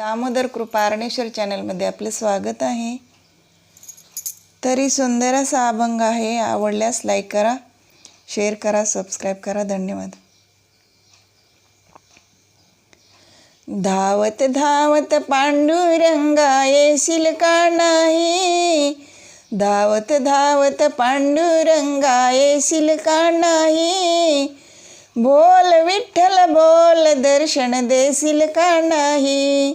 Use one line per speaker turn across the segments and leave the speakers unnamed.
दामोदर कृपा अरणेश्वर चॅनलमध्ये आपलं स्वागत आहे. तरी सुंदर असा अभंग आहे. आवडल्यास लाईक करा शेअर करा सबस्क्राईब करा. धन्यवाद. धावत धावत पांडुरंगा येशील का नाही? धावत धावत पांडुरंगा येशील का नाही? बोल विठ्ठल बोल दर्शन देशील का नाही?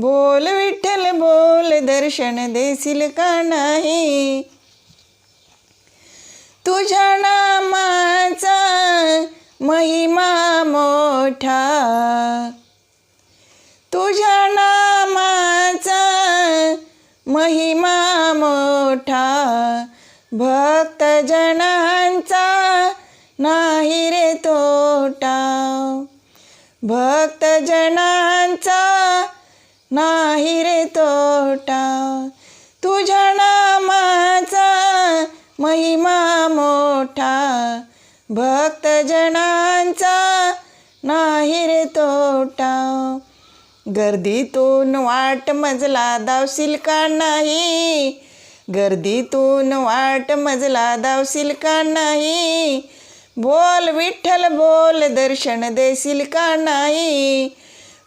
बोल विठ्ठल बोल दर्शन देशील का नाही? तुझ्या नामाचा महिमा मोठा. तुझ्या नामाचा महिमा मोठा. भक्त जनांचा नाही रे तोटा. भक्त जनांचा नाही रे तोटा. तुझ्या नामाचा महिमा मोठा. भक्तजनांचा नाही रे तोटा. गर्दीतून वाट मजला दावशील का नाही? गर्दीतून वाट मजला दावशील का नाही? बोल विठ्ठल बोल दर्शन देशील का नाही?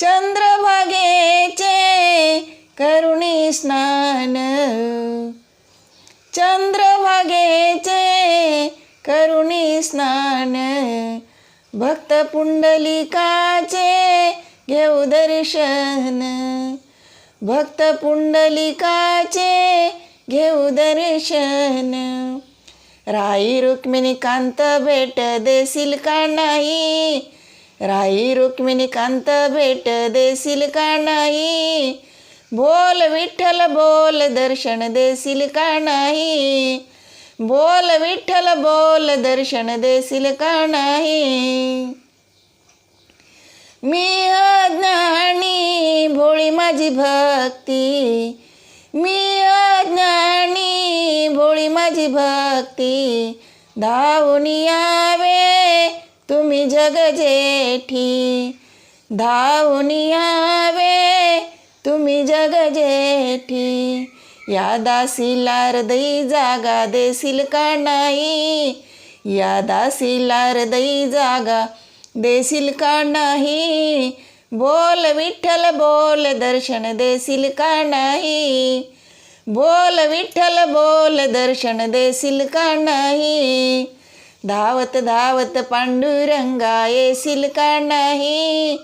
चंद्रभागेचे करुणी स्नान. चंद्रभागेचे करुणी स्नान. भक्त पुंडलिकाचे घेऊ दर्शन. भक्त पुंडलिकाचे घेऊ दर्शन. राई रुक्मिणी कांत भेट देशील का नाही? राई रुक्मिणी कांत भेट देशील का नाही? बोल विठ्ठल बोल दर्शन देशील का नाही? बोल विठ्ठल बोल दर्शन देशील का नाही? मी अज्ञानी भोळी माझी भक्ती. मी अज्ञानी भोळी माझी भक्ती. धावून यावे तुम्ही जग जेठी धावून यावे. तुम्ही जग जेठी. या दासीला हृदयी जागा देशील का नाही? या दासीला हृदयी जागा देशील का नाही? बोल विठ्ठल बोल दर्शन देशील का नाही? बोल विठ्ठल बोल दर्शन देशील का नाही? धावत धावत पांडुरंगा येशील का नाही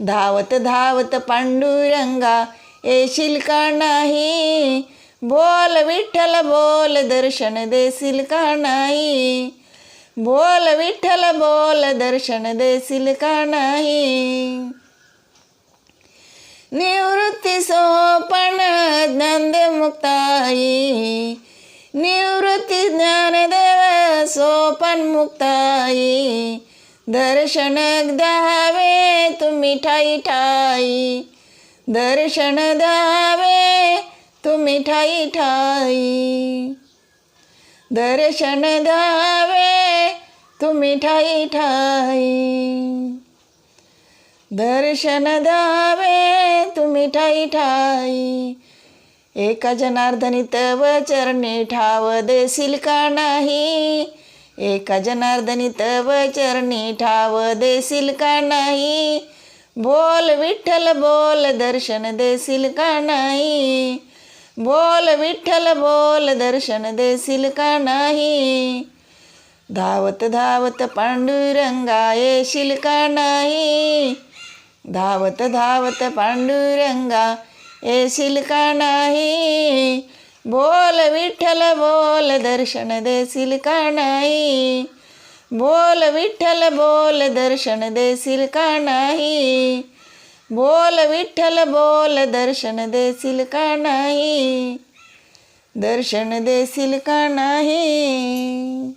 धावत धावत पांडुरंगा येशील का नाही बोल विठ्ठल बोल दर्शन देशील का नाही बोल विठ्ठल बोल दर्शन देशील का नाही निवृत्ती सोपण ज्ञानदेव मुक्ताई निवृत्ती सोपन मुक्ताई. दर्शन द्यावे तुम्ही ठाई ठाई दर्शन द्यावे तुम्ही ठाई ठाई दर्शन द्यावे तुम्ही ठाई ठाई दर्शन द्यावे तुम्ही ठाई ठाई एका जनार्दनी तव चरणी ठाव देशील का नाही? एका जनार्दनी तव चरणी ठाव देशील का नाही? बोल विठ्ठल बोल दर्शन देशील का नाही? बोल विठ्ठल बोल दर्शन देशील का नाही? धावत धावत पांडुरंगा येशील का नाही? धावत धावत पांडुरंगा येशील का नाही बोल विठ्ठल बोल दर्शन देशील का नाही. बोल विठ्ठल बोल दर्शन देशील का नाही. बोल विठ्ठल बोल दर्शन देशील का नाही. दर्शन देशील का नाही.